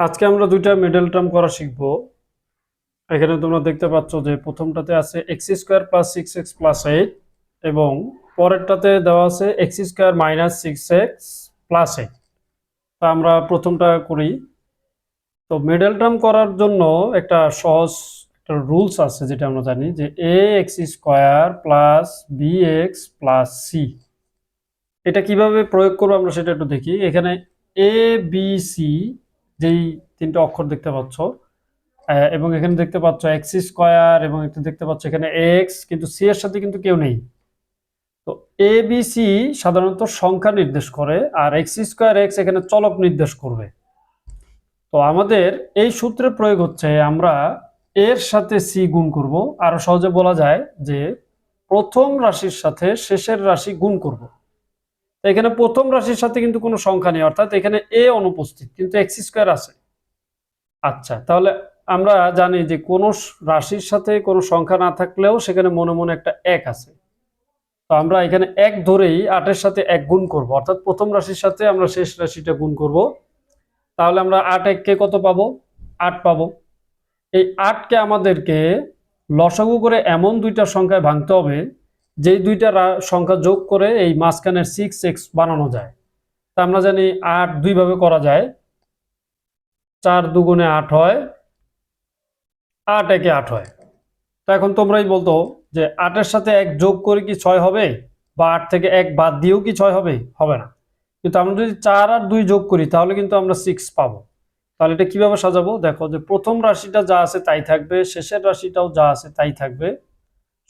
আজকে আমরা দুইটা মিডল টার্ম করা শিখব। এখানে তোমরা দেখতে পাচ্ছ যে প্রথমটাতে আছে x square plus six x plus eight এবং পরেরটাতে দেওয়া আছে x square minus six x plus eight তা আমরা প্রথমটা করি। তো মিডল টার্ম করার জন্য একটা সহজ একটা রুলস আছে যেটা আমরা জানি যে a x square plus b x plus c এটা কীভাবে প্রয়োগ করব আমরা সেটা একটু দেখি। এখানে এ বি সি যেই তিনটা অক্ষর দেখতে পাচ্ছ এবং এখানে দেখতে পাচ্ছ এক্স স্কোয়ার এবং একটু দেখতে পাচ্ছ এখানে এক্স কিন্তু সি এর সাথে কিন্তু কেউ নেই। তো এ বি সি সাধারণত সংখ্যা নির্দেশ করে, আর এক্স স্কোয়ার এক্স এখানে চলক নির্দেশ করবে। তো আমাদের এই সূত্রে প্রয়োগ হচ্ছে আমরা এর সাথে সি গুণ করব। আরও সহজে বলা যায় যে প্রথম রাশির সাথে শেষের রাশি গুণ করব। এখানে প্রথম রাশির সাথে কিন্তু কোনো সংখ্যা নেই, অর্থাৎ এখানে এ অনুপস্থিত, কিন্তু এক্স স্কোয়ার আছে। আচ্ছা তাহলে আমরা জানি যে কোনো রাশির সাথে কোনো সংখ্যা না থাকলেও সেখানে মনে মনে একটা এক আছে। তো আমরা এখানে এক ধরেই আটের সাথে এক গুণ করব, অর্থাৎ প্রথম রাশির সাথে আমরা শেষ রাশিটা গুণ করব। তাহলে আমরা আট এককে কত পাবো? আট পাবো। এই আটকে আমাদেরকে লসাগু করে এমন দুইটা সংখ্যায় ভাঙতে হবে যেই দুইটা সংখ্যা যোগ করে এই মাঝখানের সিক্স এক্স বানানো যায়। তা আমরা জানি আট দুইভাবে করা যায়। চার দুগুণে আট হয়, আট একে আট হয়। তো এখন তোমরাই বলতো যে আটের সাথে এক যোগ করে কি ছয় হবে? বা আট থেকে এক বাদ দিয়েও কি ছয় হবে? হবে না। কিন্তু আমরা যদি চার আর দুই যোগ করি, তাহলে কিন্তু আমরা সিক্স পাবো। তাহলে এটা কীভাবে সাজাবো? দেখো যে প্রথম রাশিটা যা আছে তাই থাকবে, শেষের রাশিটাও যা আছে তাই থাকবে।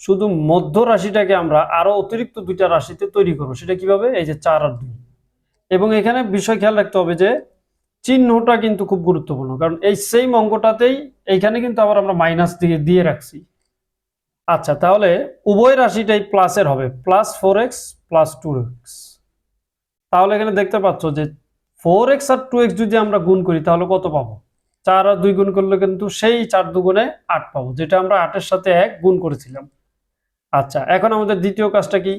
শুধু মধ্য রাশিটাকে আমরা আরও অতিরিক্ত দুইটা রাশিতে তৈরি করব। সেটা কীভাবে? এই যে চার আর দুই। এবং এখানে বিষয় খেয়াল রাখতে হবে যে চিহ্নটা কিন্তু খুব গুরুত্বপূর্ণ। কারণ এই সেম অঙ্কটাতেই এইখানে কিন্তু আবার আমরা মাইনাস দিয়ে দিয়ে রাখছি। আচ্ছা তাহলে উভয় রাশিটাই প্লাসের হবে। Plus four x plus two x তাহলে এখানে দেখতে পাচ্ছ যে ফোর এক্স আর টু এক্স যদি আমরা গুণ করি, তাহলে কত পাবো? চার আর দুই গুণ করলে কিন্তু সেই চার দুগুণে আট পাবো, যেটা আমরা আটের সাথে এক গুণ করেছিলাম। আচ্ছা এখন আমাদের দ্বিতীয় কাজটা কি?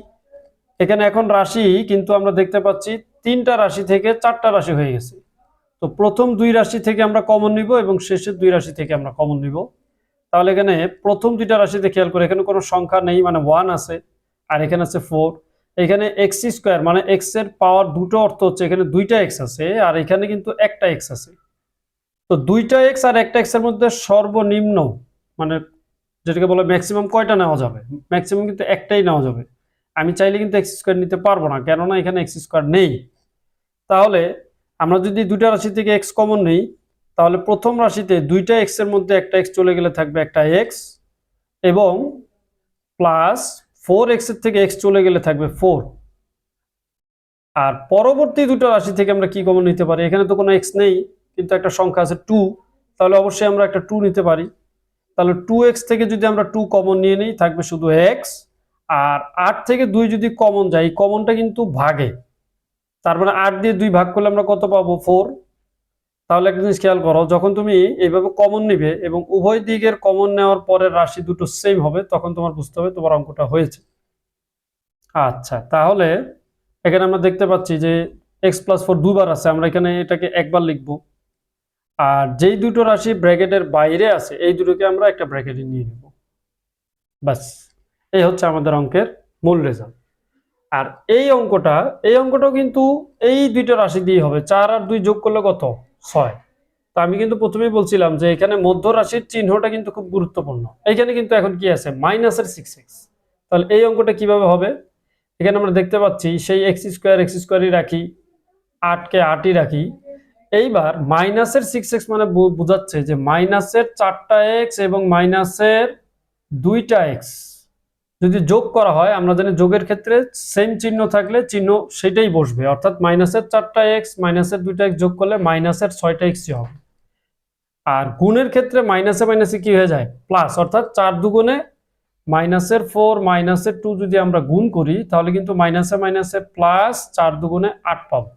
এখানে এখন রাশি, কিন্তু আমরা দেখতে পাচ্ছি তিনটা রাশি থেকে চারটা রাশি হয়ে গেছে। তো প্রথম দুই রাশি থেকে আমরা কমন নিব এবং শেষের দুই রাশি থেকে আমরা কমন নিব। তাহলে এখানে প্রথম দুইটা রাশিতে খেয়াল করে, এখানে কোনো সংখ্যা নেই মানে ওয়ান আছে, আর এখানে আছে ফোর এখানে এক্স স্কোয়ার মানে এক্সের পাওয়ার দুটো অর্থ হচ্ছে এখানে দুইটা এক্স আছে, আর এখানে কিন্তু একটা এক্স আছে। তো দুইটা এক্স আর একটা এক্সের মধ্যে সর্বনিম্ন মানে যেটাকে বলে ম্যাক্সিমাম কয়টা নেওয়া যাবে? ম্যাক্সিমাম কিন্তু একটাই নেওয়া যাবে। আমি চাইলে কিন্তু এক্স স্কোয়ার নিতে পারব না, কেননা এখানে এক্স স্কোয়ার নেই। তাহলে আমরা যদি দুইটা রাশি থেকে এক্স কমন নেই, তাহলে প্রথম রাশিতে দুইটা এক্সের মধ্যে একটা এক্স চলে গেলে থাকবে একটা এক্স এবং প্লাস ফোর এক্সের থেকে এক্স চলে গেলে থাকবে ফোর আর পরবর্তী দুটো রাশি থেকে আমরা কি কমন নিতে পারি? এখানে তো কোনো এক্স নেই, কিন্তু একটা সংখ্যা আছে টু তাহলে অবশ্যই আমরা একটা টু নিতে পারি। তাহলে টু এক্স থেকে যদি আমরা টু কমন নিয়ে নিই, থাকবে শুধু এক্স আর আট থেকে দুই যদি কমন যায় কমনটা কিন্তু ভাগে। তার মানে আট দিয়ে দুই ভাগ করলে আমরা কত পাবো? ফোর তাহলে একটা জিনিস খেয়াল করো, যখন তুমি এইভাবে কমন নিবে এবং উভয় দিকের কমন নেওয়ার পরে রাশি দুটো সেম হবে, তখন তোমার বুঝতে হবে তোমার অঙ্কটা হয়েছে। আচ্ছা তাহলে এখানে আমরা দেখতে পাচ্ছি যে এক্স প্লাস ফোর দুবার আছে, আমরা এখানে এটাকে একবার লিখব। আর যেই দুটো রাশি ব্র্যাকেটের বাইরে আছে, এই দুটোকে আমরা একটা ব্র্যাকেটে নিয়ে নেব। ব্যাস, এই হচ্ছে আমাদের অঙ্কের মূল রেজাল্ট আর এই অঙ্কটা, এই অঙ্কটাও কিন্তু এই দুইটা রাশি দিয়ে হবে। চার আর দুই যোগ করলে কত? ছয়। তো আমি কিন্তু প্রথমেই বলছিলাম যে এখানে মধ্য রাশির চিহ্নটা কিন্তু খুব গুরুত্বপূর্ণ। এখানে কিন্তু এখন কি আছে? মাইনাসের সিক্স এক্স তাহলে এই অঙ্কটা কীভাবে হবে? এখানে আমরা দেখতে পাচ্ছি, সেই এক্স স্কোয়ার এক্স স্কোয়ারই রাখি, আটকে আটই রাখি। এইবার মাইনাসের সিক্স এক্স মানে বোঝাচ্ছে যে মাইনাসের চারটা এক্স এবং মাইনাসের দুইটা এক্স যদি যোগ করা হয়, আমরা জানি যোগের ক্ষেত্রে সেম চিহ্ন থাকলে চিহ্ন সেটাই বসবে। অর্থাৎ মাইনাসের চারটা এক্স মাইনাসের দুইটা এক্স যোগ করলে মাইনাসের ছয়টা এক্সই হবে। আর গুণের ক্ষেত্রে মাইনাসে মাইনাসে কি হয়ে যায়? প্লাস অর্থাৎ চার দুগুণে মাইনাসের ফোর মাইনাসের টু যদি আমরা গুণ করি, তাহলে কিন্তু মাইনাসে মাইনাসে প্লাস চার দুগুণে আট পাবো।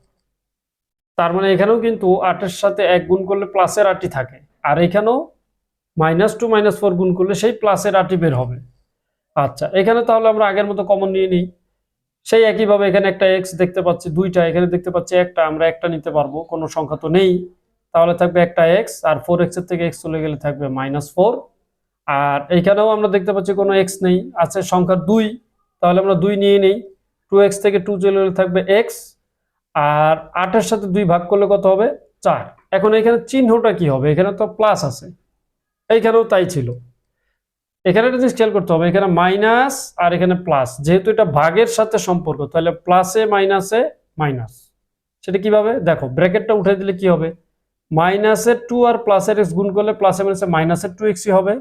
তার মানে এখানেও কিন্তু আটের সাথে এক গুণ করলে প্লাসের আটই থাকে। আর এখানেও মাইনাস টু মাইনাস ফোর গুণ করলে সেই প্লাসের আটই বের হবে। আচ্ছা এখানে তাহলে আমরা আগের মতো কমন নিয়ে নিই। সেই একইভাবে এখানে একটা এক্স দেখতে পাচ্ছি, দুইটা। এখানে দেখতে পাচ্ছি একটা, আমরা একটা নিতে পারব, কোনো সংখ্যা তো নেই। তাহলে থাকবে একটা এক্স আর ফোর এক্সের থেকে এক্স চলে গেলে থাকবে মাইনাস ফোর আর এইখানেও আমরা দেখতে পাচ্ছি কোনো এক্স নেই, আছে সংখ্যা দুই। তাহলে আমরা দুই নিয়ে নিই। টু এক্স থেকে টু চলে গেলে থাকবে এক্স আর আটের সাথে দুই ভাগ করলে কত হবে? চার। এখন এখানে চিহ্নটা কি হবে? এখানে তো প্লাস আছে। এইখানেও তাই ছিল। এখানে একটা জিনিস খেয়াল করতে হবে। এখানে মাইনাস আর এখানে প্লাস যেহেতু এটা ভাগের সাথে সম্পর্ক, তাহলে প্লাসে মাইনাসে মাইনাস সেটা কীভাবে? দেখো, ব্র্যাকেটটা উঠে দিলে কি হবে? মাইনাসের টু আর প্লাসের এক্স গুণ করলে প্লাসে মাইনাসে মাইনাসের টু এক্সই হবে।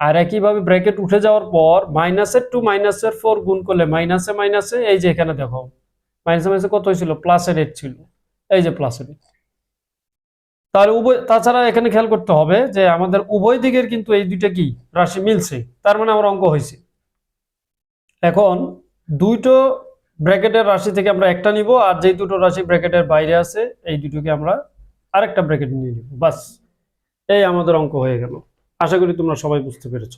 আর একইভাবে ব্র্যাকেট উঠে যাওয়ার পর মাইনাসের টু মাইনাসের ফোর গুণ করলে মাইনাসে মাইনাসে এই যে এখানে দেখো। মাইনাসে মাইনাসে কত হয়েছিল? প্লাসের এইট ছিল। এই যে প্লাসের এইট তাহলে উভয়, তাছাড়া এখানে খেয়াল করতে হবে যে আমাদের উভয় দিকের কিন্তু এই দুইটা কি? রাশি মিলছে। তার মানে আমার অঙ্ক হয়েছে। এখন দুইটো ব্র্যাকেটের রাশি থেকে আমরা একটা নিব, আর যেই দুটো রাশি ব্র্যাকেটের বাইরে আছে, এই দুটোকে আমরা আরেকটা ব্র্যাকেট নিয়ে নিব। বাস, এই আমাদের অঙ্ক হয়ে গেল। আশা করি তোমরা সবাই বুঝতে পেরেছ।